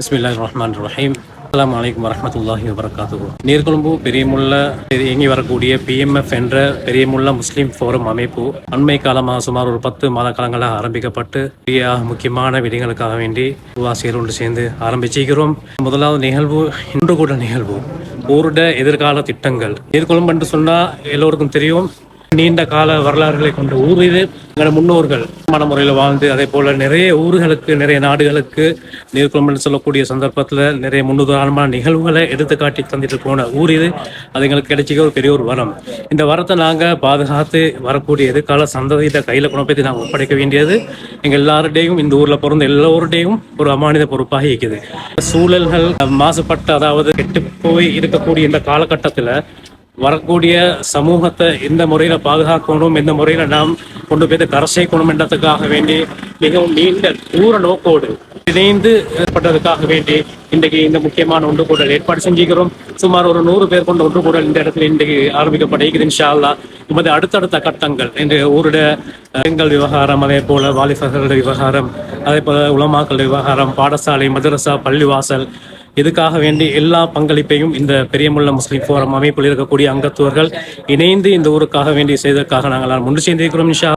பிஸ்மில்லா ரஹ்மான் ரஹீம் அலாம் அலைக்கும் வரமத்துல்லாஹி வபரகாத்துஹு நீர்கொழும்பு பெரியமுள்ள இயங்கி வரக்கூடிய பிஎம்எஃப் என்ற பெரியமுள்ள முஸ்லீம் ஃபோரம் அமைப்பு அண்மை காலமாக சுமார் ஒரு பத்து மாத காலங்களாக ஆரம்பிக்கப்பட்டு பெரிய முக்கியமான விடயங்களுக்காக வேண்டி உருவாசியர் ஒன்று சேர்ந்து ஆரம்பிச்சிருக்கிறோம் முதலாவது நிகழ்வு இன்று கூட நிகழ்வு. ஊருட எதிர்கால திட்டங்கள். நீர்கொழும்பு என்று சொன்னால் எல்லோருக்கும் தெரியும். நீண்ட கால வரலாறுகளை கொண்ட ஊர் இது எங்களோட முன்னோர்கள் மன முறையில் வாழ்ந்து அதே போல நிறைய ஊர்களுக்கு நிறைய நாடுகளுக்கு நீர்க்குழம்பு சொல்லக்கூடிய சந்தர்ப்பத்தில் நிறைய முன்னுதாரணமான நிகழ்வுகளை எடுத்து காட்டி தந்துட்டு போன ஊர் இது அது எங்களுக்கு கிடைச்சிக்க ஒரு பெரிய ஒரு வரம். இந்த வரத்தை நாங்கள் பாதுகாத்து வரக்கூடிய எதிர்கால சந்ததியிட்ட கையில் குணப்பத்தி நாங்கள் ஒப்படைக்க வேண்டியது எங்கள் எல்லாருடையும் இந்த ஊரில் பிறந்த எல்லோருடையும் ஒரு அமானித பொறுப்பாக இருக்குது. சூழல்கள் மாசுபட்ட அதாவது கெட்டு போய் இருக்கக்கூடிய இந்த காலகட்டத்தில் வரக்கூடிய சமூகத்தை எந்த முறையில் பாதுகாக்கணும் எந்த முறையில் நாம் கொண்டு போய் கரை சேர்க்கணும் என்றதுக்காக வேண்டி மிகவும் நீண்ட தூர நோக்கோடு இணைந்து ஏற்பட்டதுக்காக வேண்டி இன்றைக்கு இந்த முக்கியமான ஒன்று கூடல் ஏற்பாடு செஞ்சுக்கிறோம். சுமார் ஒரு நூறு பேர் கொண்ட ஒன்று கூடல் இந்த இடத்துல இன்றைக்கு ஆரம்பிக்கப்படுகிறது. இன்ஷா அல்லா உமது அடுத்தடுத்த கட்டங்கள் இன்று ஊருடைய பெண்கள் விவகாரம் அதே போல வாலிபர்களுடைய விவகாரம் அதே போல உலமாக்கள் விவகாரம் பாடசாலை மதரசா பள்ளிவாசல் இதுக்காக வேண்டி எல்லா பங்களிப்பையும் இந்த பெரியமுள்ள முஸ்லீம் போரம் அமைப்பில் இருக்கக்கூடிய அங்கத்துவர்கள் இணைந்து இந்த ஊருக்காக வேண்டி செய்ததற்காக நாங்கள் முன் சேர்ந்திருக்கிறோம் நிஷா